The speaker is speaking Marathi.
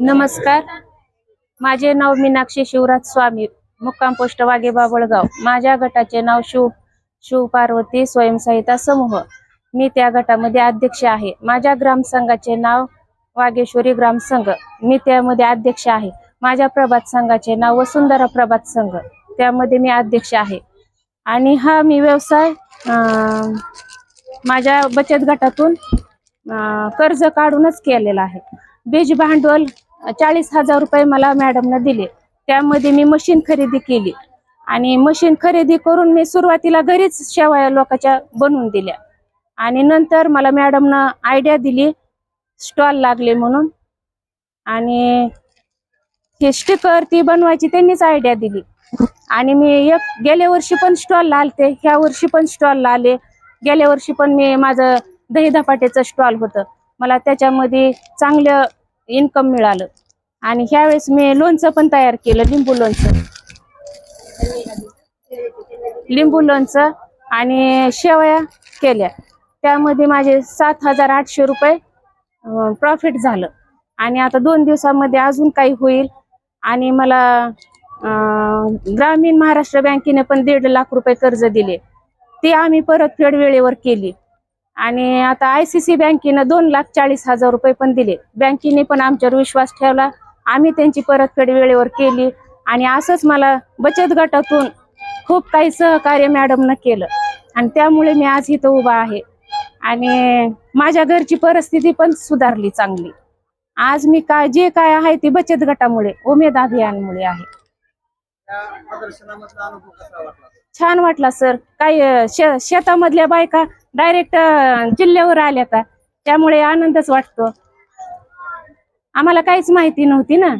नमस्कार. माझे नाव मीनाक्षी शिवराज स्वामी मुक्काम पोस्ट वागे बाबळगाव. माझ्या गटाचे नाव शिव शिव पार्वती स्वयंसहायता समूह. मी त्या गटामध्ये अध्यक्ष आहे. माझ्या ग्रामसंघाचे नाव वागेश्वरी ग्रामसंघ मी त्यामध्ये अध्यक्ष आहे. माझ्या प्रभात संघाचे नाव वसुंधरा प्रभात संघ. त्यामध्ये मी अध्यक्ष आहे. आणि हा मी व्यवसाय माझ्या बचत गटातून कर्ज काढूनच केलेला आहे. बीज भांडवल चाळीस हजार रुपये मला मॅडमनं दिले. त्यामध्ये मी मशीन खरेदी केली. आणि मशीन खरेदी करून मी सुरुवातीला घरीच शेवया लोकांच्या बनवून दिल्या. आणि नंतर मला मॅडमनं आयडिया दिली. स्टॉल लागले म्हणून. आणि हे स्टिकर ती बनवायची त्यांनीच आयडिया दिली. आणि मी एक गेल्या वर्षी पण स्टॉल लालते ह्या वर्षी पण स्टॉल आले. गेल्या वर्षी पण मी माझं दही धपाट्याचं स्टॉल होतं. मला त्याच्यामध्ये चांगलं इन्कम मिळालं. आणि ह्यावेळेस मी लोणचं पण तयार केलं लिंबू लोणचं. लिंबू लोणचं आणि शेवया केल्या. त्यामध्ये माझे सात हजार आठशे रुपये प्रॉफिट झालं. आणि आता दोन दिवसामध्ये अजून काही होईल. आणि मला ग्रामीण महाराष्ट्र बँकेने पण दीड लाख रुपये कर्ज दिले. ते आम्ही परतफेड वेळेवर केली. आणि आता आय सी सी बँकेनं दोन लाख चाळीस हजार रुपये पण दिले. बँकेने पण आमच्यावर विश्वास ठेवला. आम्ही त्यांची परतफेड वेळेवर केली आणि असंच मला बचत गटातून खूप काही सहकार्य मॅडमनं केलं. आणि त्यामुळे मी आज इथं उभा आहे. आणि माझ्या घरची परिस्थिती पण सुधारली चांगली. आज मी काय जे काय आहे ते बचत गटामुळे उमेद अभियानमुळे आहे. छान वाटला सर. काही शे शेतामधल्या बायका डायरेक्ट जिल्ह्यावर आल्या का? त्यामुळे आनंदच वाटतो. आम्हाला काहीच माहिती नव्हती ना.